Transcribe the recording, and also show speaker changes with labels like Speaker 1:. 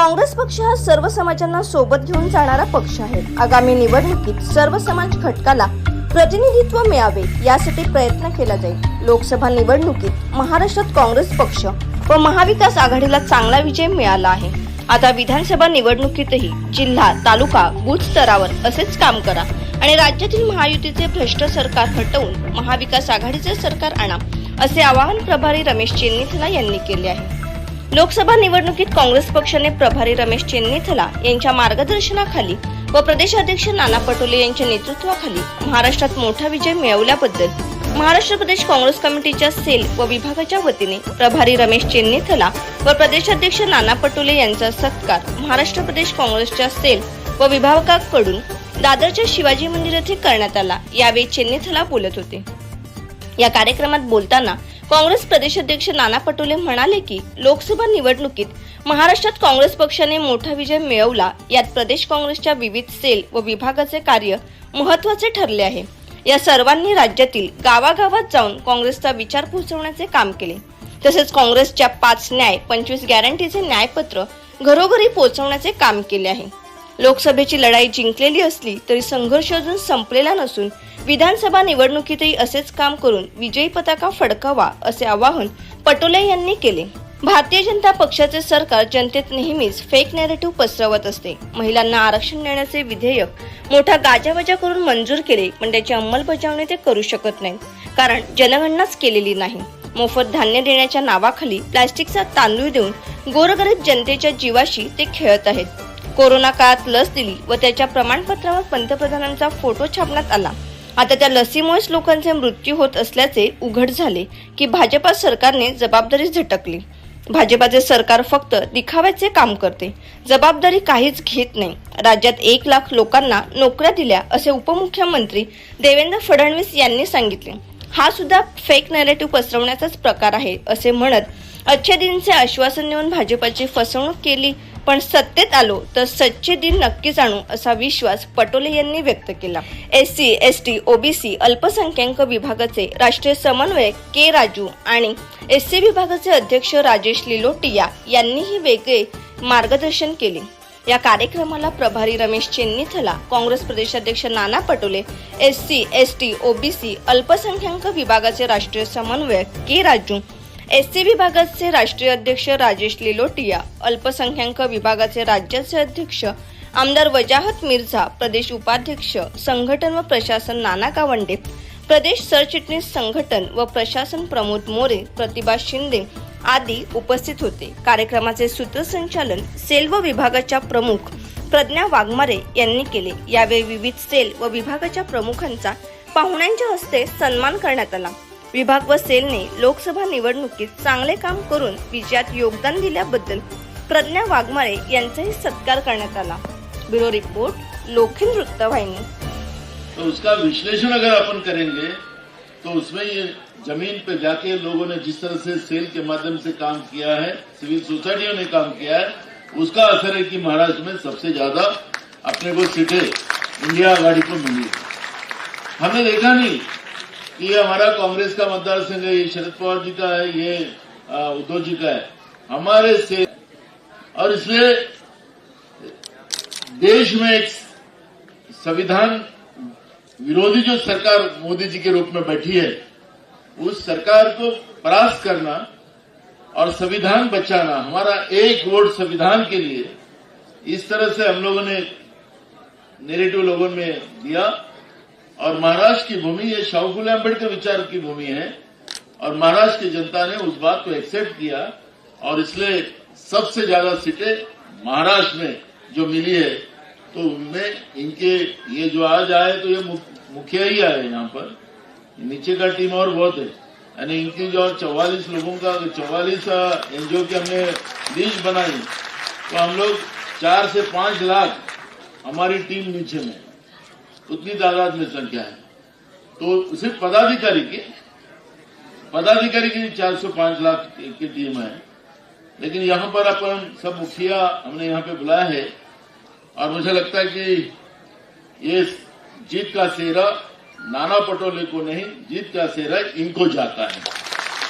Speaker 1: काँग्रेस पक्ष हा सर्व समाजांना सोबत घेऊन जाणारा पक्ष आहे. आगामी निवडणुकीत सर्व समाज घटकाला प्रतिनिधित्व मिळावे यासाठी प्रयत्न केला जाईल. लोकसभा निवडणुकीत महाराष्ट्रात काँग्रेस पक्ष व महाविकास आघाडीला चांगला विजय मिळाला आहे. आता विधानसभा निवडणुकीतही जिल्हा तालुका बूथ स्तरावर असेच काम करा आणि राज्यातील महायुतीचे भ्रष्ट सरकार हटवून महाविकास आघाडीचे सरकार आणा असे आवाहन प्रभारी रमेश चेन्नीथला यांनी केले आहे. लोकसभा निवडणुकीत काँग्रेस पक्षाने प्रभारी रमेश चेन्नीथला यांच्या मार्गदर्शनाखाली व प्रदेशाध्यक्ष नाना पटोले यांच्या नेतृत्वाखाली महाराष्ट्रात मोठा विजय मिळवल्याबद्दल महाराष्ट्र प्रदेश काँग्रेस कमिटीच्या सेल व विभागाच्या वतीने प्रभारी रमेश चेन्नीथला व प्रदेशाध्यक्ष नाना पटोले यांचा सत्कार महाराष्ट्र प्रदेश काँग्रेसच्या सेल व विभागाकडून दादरच्या शिवाजी मंदिर येथे करण्यात आला यावेळी चेन्नीथला बोलत होते. या कार्यक्रमात बोलताना काँग्रेस प्रदेशाध्यक्ष नाना पटोले म्हणाले की लोकसभा निवडणुकीत महाराष्ट्रात काँग्रेस पक्षाने मोठा विजय मिळवला. यात प्रदेश काँग्रेसच्या विविध सेल व विभागाचे कार्य महत्त्वाचे ठरले आहे. या सर्वांनी राज्यातील गावागावात जाऊन काँग्रेसचा विचार पोहोचवण्याचे काम केले. तसेच काँग्रेसच्या पाच न्याय पंचवीस गॅरंटीचे न्यायपत्र घरोघरी पोहोचवण्याचे काम केले आहे. लोकसभेची लढाई जिंकलेली असली तरी संघर्ष अजून संपलेला नसून विधानसभा निवडणुकीतही असेच काम करून विजयी पताका फडकावा असे आवाहन पटोले यांनी केले. भारतीय जनता पक्षाचे सरकार जनतेत नेहमीच फेक नॅरेटिव्ह पसरवत असते. महिलांना आरक्षण देण्याचे विधेयक मोठा गाजावाजा करून मंजूर केले पण त्याची अंमलबजावणी ते करू शकत नाहीत कारण जनगणनाच केलेली नाही. मोफत धान्य देण्याच्या नावाखाली प्लास्टिकचा तांदूळ देऊन गोरगरीब जनतेच्या जीवाशी ते खेळत आहेत. कोरोना काळात लस दिली व त्याच्या प्रमाणपत्रावर पंतप्रधानांचा फोटो छापण्यात आला. आता त्या लसीमुळेच लोकांचे मृत्यू होत असल्याचे उघड झाले की भाजपा सरकारने जबाबदारी झटकली. भाजपाचे सरकार फक्त दिखाव्याचे काम करते. जबाबदारी काहीच घेत नाही. राज्यात एक लाख लोकांना नोकऱ्या दिल्या असे उपमुख्यमंत्री देवेंद्र फडणवीस यांनी सांगितले. हा सुद्धा फेक नॅरेटिव्ह पसरवण्याचाच प्रकार आहे असे म्हणत अच्छे दिनचे आश्वासन देऊन भाजपाची फसवणूक केली पण सत्तेत आलो तर सच्चे दिन नक्कीच आणू असा विश्वास पटोले यांनी व्यक्त केला. S C S T OBC अल्पसंख्याक विभागाचे राष्ट्रीय समन्वयक के राजू आणि एस सी विभागाचे अध्यक्ष राजेश लिलोटिया यांनीही वेगळे मार्गदर्शन केले. या कार्यक्रमाला प्रभारी रमेश चेन्नीथला काँग्रेस प्रदेशाध्यक्ष Nana Patole S C S T OBC अल्पसंख्याक विभागाचे राष्ट्रीय समन्वयक के राजू एस सी विभागाचे राष्ट्रीय अध्यक्ष राजेश लिलोटिया अल्पसंख्याक विभागाचे राज्याचे अध्यक्ष आमदार वजाहत मिर्झा प्रदेश उपाध्यक्ष संघटन व प्रशासन नाना कावंडे प्रदेश सरचिटणीस संघटन व प्रशासन प्रमोद मोरे प्रतिभा शिंदे आदी उपस्थित होते. कार्यक्रमाचे सूत्रसंचालन सेल व विभागाच्या प्रमुख प्रज्ञा वाघमारे यांनी केले. यावेळी विविध सेल व विभागाच्या प्रमुखांचा पाहुण्यांच्या हस्ते सन्मान करण्यात आला. विभाग व सेलने लोकसभा निवडणुकीत चांगले काम करून विजयात योगदान दिल्याबद्दल प्रज्ञा वाघमारे यांचाही सत्कार करण्यात आला. ब्युरो रिपोर्ट लोखिन वृत्तवाहिनी.
Speaker 2: तो उसका विश्लेषण अगर अपन करेंगे तो उसमें ये जमीन पे जाके लोगों ने जिस तरह से सेल के माध्यम से काम किया है सिविल सोसाइटियों ने काम किया है उसका असर है कि महाराष्ट्र में सबसे ज्यादा अपने को सीटें इंडिया आघाड़ी को मिली। हमने देखा नहीं ये हमारा कांग्रेस का मतदार संघ है, ये शरद पवार जी का है, ये उद्धव जी का है। हमारे से, और इसलिए देश में एक संविधान विरोधी जो सरकार मोदी जी के रूप में बैठी है, उस सरकार को परास्त करना और संविधान बचाना, हमारा एक वोट संविधान के लिए, इस तरह से हम लोगों ने नेरेटिव लोगों में दिया। और महाराष्ट्र की भूमि ये शाहू अंबेडकर विचार की भूमि है। और महाराष्ट्र की जनता ने उस बात को एक्सेप्ट किया और इसलिए सबसे ज़्यादा सीटें महाराष्ट्र में जो मिली है तो उनमें इनके ये जो आज आए तो ये मुखिया ही आए यहाँ पर। नीचे का टीम और बहुत है। यानी इनकी जो चौवालीस लोगों का चौवालीस एनजीओ की हमने लिस्ट बनाई तो हम लोग चार से पाँच लाख हमारी टीम नीचे में। उतनी तादाद में संख्या है। तो सिर्फ़ पदाधिकारी की पदाधिकारी की चार सौ पाँच लाख की टीम है। लेकिन यहाँ पर अपन सब मुखिया हमने यहाँ पे बुलाया है और मुझे लगता है कि ये जीत का सेहरा नाना पटोले को नहीं, जीत का सेहरा इनको जाता है।